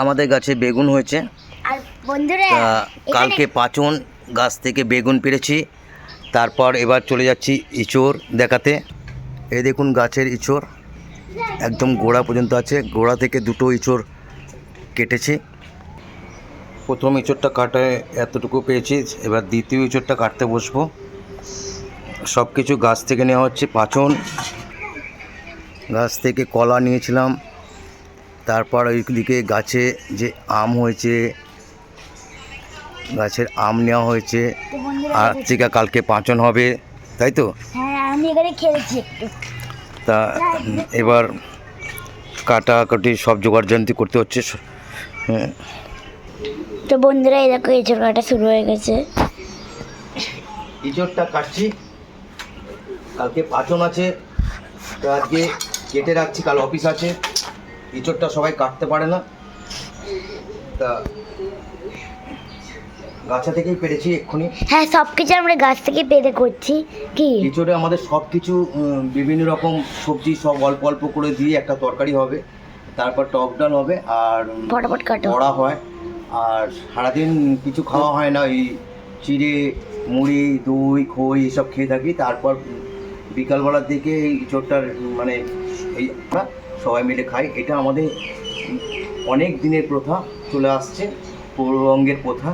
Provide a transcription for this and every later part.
আমাদের গাছে বেগুন হয়েছে। আর বন্ধুরা কালকে পাঁচন গাছ থেকে বেগুন পেরেছি। তারপর এবার চলে যাচ্ছি ইঁচড় দেখাতে। এই দেখুন গাছের ইঁচড় একদম গোড়া পর্যন্ত আছে। গোড়া থেকে দুটো ইঁচড় কেটেছি। প্রথম ইঁচড়টা কাটে এতটুকু পেয়েছি এবার দ্বিতীয় ইঁচড়টা কাটতে বসবো। সব কিছু গাছ থেকে নেওয়া হচ্ছে পাচন। গাছ থেকে কলা নিয়েছিলাম। তারপর ওইদিকে গাছে যে আম হয়েছে গাছের আম নেওয়া হয়েছে। আর থেকে কালকে পাঁচন হবে তাই তো? হ্যাঁ আমি এখানে খেলেছি একটু। তা এবার কাটাকাটি সব জোগাড় জান্তি করতে হচ্ছে। হ্যাঁ। তো বন্ধুরা এই দেখো এঁচড় কাটা শুরু হয়ে গেছে। ইঁচড়টা কাটছি। কালকে পাচন আছে। তো আজকে কেটে রাখছি কাল অফিস আছে। ইঁচড়টা সবাই কাটতে পারে না। তা গাছা থেকেই পেরেছি এক্ষুনি। হ্যাঁ সব কিছু আমরা গাছ থেকে পেরে করছি। কি? ইঁচড়ে আমাদের সব কিছু বিভিন্ন রকম সবজি সব অল্প অল্প করে দিয়ে একটা তরকারি হবে তারপর টক ডাল হবে আর ফটাফট কাটো। বড়া হয়। আর সারাদিন কিছু খাওয়া হয় না এই চিড়ে মুড়ি দই খই এসব খেয়ে থাকি। তারপর বিকালবেলার দিকে এই চোরটার মানে এই আমরা সবাই মিলে খাই। এটা আমাদের অনেক দিনের প্রথা চলে আসছে পৌরবঙ্গের প্রথা।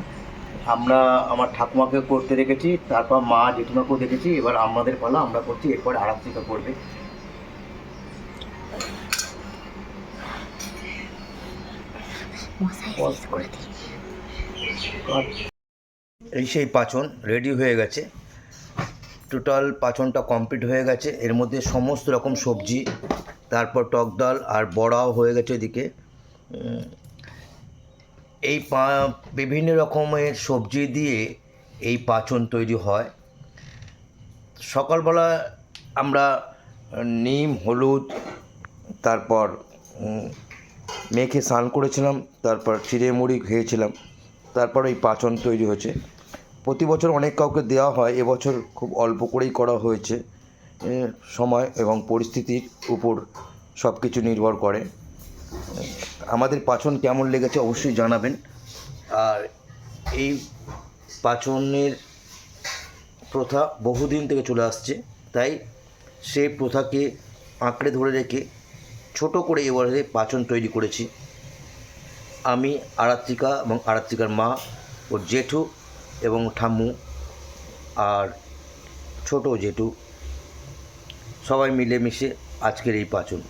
আমরা আমার ঠাকুমাকে করতে দেখেছি তারপর মা জেঠুমাকেও দেখেছি এবার আমাদের পালা আমরা করছি এরপর আরাত্রিকা করবে। এই সেই পাচন রেডি হয়ে গেছে। টোটাল পাচনটা কমপ্লিট হয়ে গেছে। এর মধ্যে সমস্ত রকম সবজি, তারপর টক ডাল আর বড়াও হয়ে গেছে এদিকে। এই বিভিন্ন রকমের সবজি দিয়ে এই পাচন তৈরি হয়। সকালবেলা আমরা নিম, হলুদ, তারপর মেখে স্নান করেছিলাম, তারপর চিড়ে মুড়ি খেয়েছিলাম, তারপর এই পাচন তৈরি হয়েছে। প্রতি বছর অনেক কাউকে দেওয়া হয়, এবছর খুব অল্প করেই করা হয়েছে সময় এবং পরিস্থিতির উপর সব কিছু নির্ভর করে। আমাদের পাচন কেমন লেগেছে অবশ্যই জানাবেন। আর এই পাচনের প্রথা বহুদিন থেকে চলে আসছে, তাই সেই প্রথাকে আঁকড়ে ধরে রেখে ছোট করে এবারে পাচন তৈরি করেছি। আমি আরাত্রিকা এবং আরাত্রিকার মা ও জেঠু এবং ঠাম্মু আর ছোট জেঠু সবাই মিলেমিশে আজকের এই পাচন।